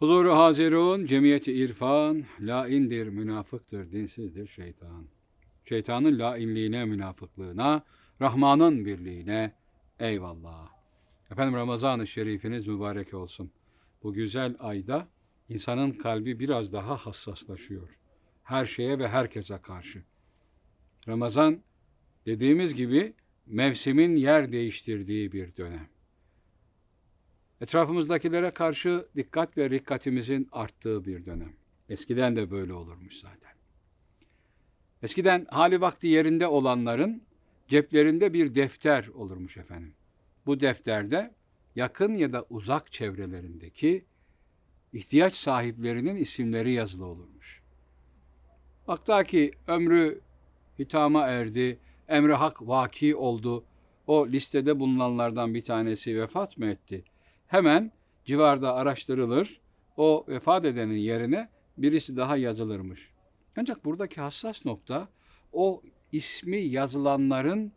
Huzuru hazirun, cemiyeti irfan, laindir, münafıktır, dinsizdir şeytan. Şeytanın lainliğine, münafıklığına, Rahman'ın birliğine, eyvallah. Efendim Ramazan-ı Şerifiniz mübarek olsun. Bu güzel ayda insanın kalbi biraz daha hassaslaşıyor. Her şeye ve herkese karşı. Ramazan dediğimiz gibi mevsimin yer değiştirdiği bir dönem. Etrafımızdakilere karşı dikkat ve rikkatimizin arttığı bir dönem. Eskiden de böyle olurmuş zaten. Eskiden hali vakti yerinde olanların ceplerinde bir defter olurmuş efendim. Bu defterde yakın ya da uzak çevrelerindeki ihtiyaç sahiplerinin isimleri yazılı olurmuş. Hatta ki ömrü hitama erdi, emri hak vaki oldu. O listede bulunanlardan bir tanesi vefat mı etti? Hemen civarda araştırılır. O vefat edenin yerine birisi daha yazılırmış. Ancak buradaki hassas nokta o ismi yazılanların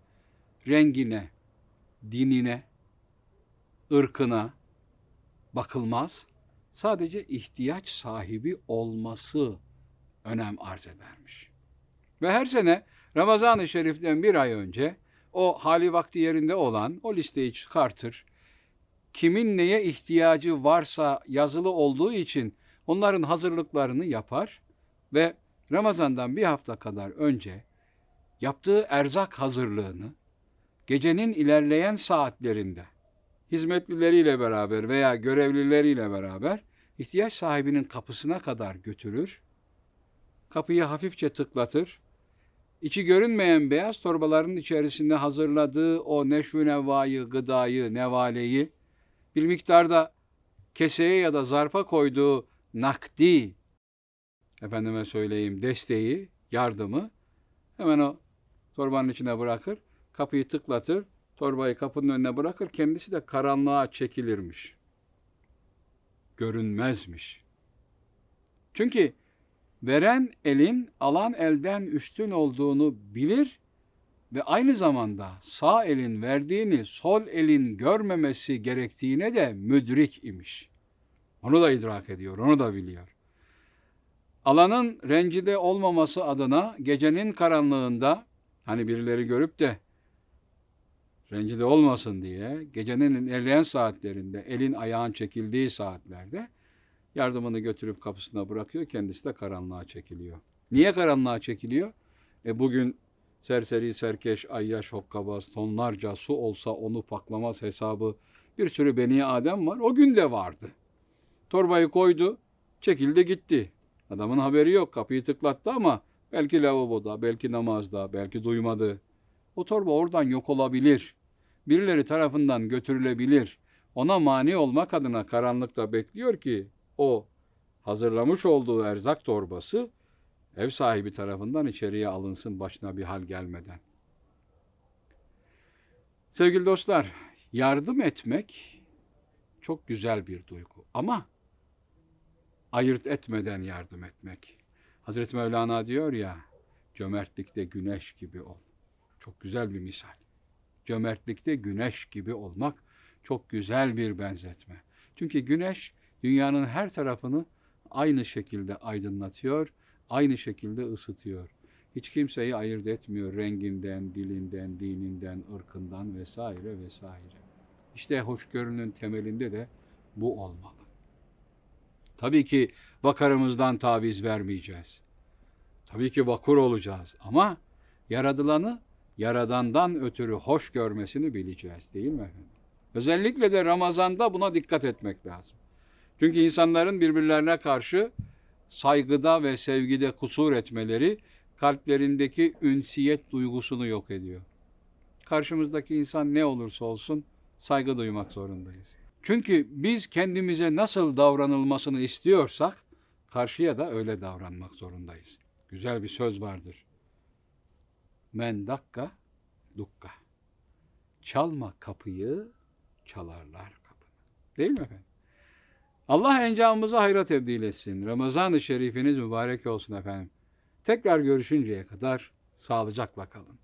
rengine, dinine, ırkına bakılmaz. Sadece ihtiyaç sahibi olması önem arz edermiş. Ve her sene Ramazan-ı Şerif'ten bir ay önce o hali vakti yerinde olan o listeyi çıkartır. Kimin neye ihtiyacı varsa yazılı olduğu için onların hazırlıklarını yapar ve Ramazan'dan bir hafta kadar önce yaptığı erzak hazırlığını gecenin ilerleyen saatlerinde hizmetlileriyle beraber veya görevlileriyle beraber ihtiyaç sahibinin kapısına kadar götürür. Kapıyı hafifçe tıklatır. İçi görünmeyen beyaz torbaların içerisinde hazırladığı o neşvü nevayı, gıdayı, nevaleyi bir miktarda keseye ya da zarfa koyduğu nakdi, efendime söyleyeyim desteği, yardımı hemen o torbanın içine bırakır, kapıyı tıklatır, torbayı kapının önüne bırakır, kendisi de karanlığa çekilirmiş. Görünmezmiş. Çünkü veren elin alan elden üstün olduğunu bilir ve aynı zamanda sağ elin verdiğini sol elin görmemesi gerektiğine de müdrik imiş. Onu da idrak ediyor, onu da biliyor. Alanın rencide olmaması adına gecenin karanlığında hani birileri görüp de rencide olmasın diye gecenin ilerleyen saatlerinde elin ayağın çekildiği saatlerde yardımını götürüp kapısına bırakıyor. Kendisi de karanlığa çekiliyor. Niye karanlığa çekiliyor? E bugün serseri, serkeş, ayyaş, hokkabaz, tonlarca su olsa onu paklamaz hesabı bir sürü beni Adem var. O gün de vardı. Torbayı koydu, çekildi gitti. Adamın haberi yok. Kapıyı tıklattı ama belki lavaboda, belki namazda, belki duymadı. O torba oradan yok olabilir. Birileri tarafından götürülebilir. Ona mani olmak adına karanlıkta bekliyor ki o hazırlamış olduğu erzak torbası ev sahibi tarafından içeriye alınsın başına bir hal gelmeden. Sevgili dostlar, yardım etmek çok güzel bir duygu ama ayırt etmeden yardım etmek. Hazreti Mevlana diyor ya, cömertlikte güneş gibi ol. Çok güzel bir misal. Cömertlikte güneş gibi olmak çok güzel bir benzetme. Çünkü güneş dünyanın her tarafını aynı şekilde aydınlatıyor, aynı şekilde ısıtıyor. Hiç kimseyi ayırt etmiyor renginden, dilinden, dininden, ırkından vesaire vesaire. İşte hoşgörünün temelinde de bu olmalı. Tabii ki vakarımızdan taviz vermeyeceğiz. Tabii ki vakur olacağız ama yaradılanı yaradandan ötürü hoş görmesini bileceğiz değil mi? Özellikle de Ramazan'da buna dikkat etmek lazım. Çünkü insanların birbirlerine karşı saygıda ve sevgide kusur etmeleri kalplerindeki ünsiyet duygusunu yok ediyor. Karşımızdaki insan ne olursa olsun saygı duymak zorundayız. Çünkü biz kendimize nasıl davranılmasını istiyorsak karşıya da öyle davranmak zorundayız. Güzel bir söz vardır. Men dakka dukka. Çalma kapıyı, çalarlar kapını. Değil mi efendim? Allah encamımızı hayrat tebdil etsin. Ramazan-ı Şerifiniz mübarek olsun efendim. Tekrar görüşünceye kadar sağlıcakla kalın.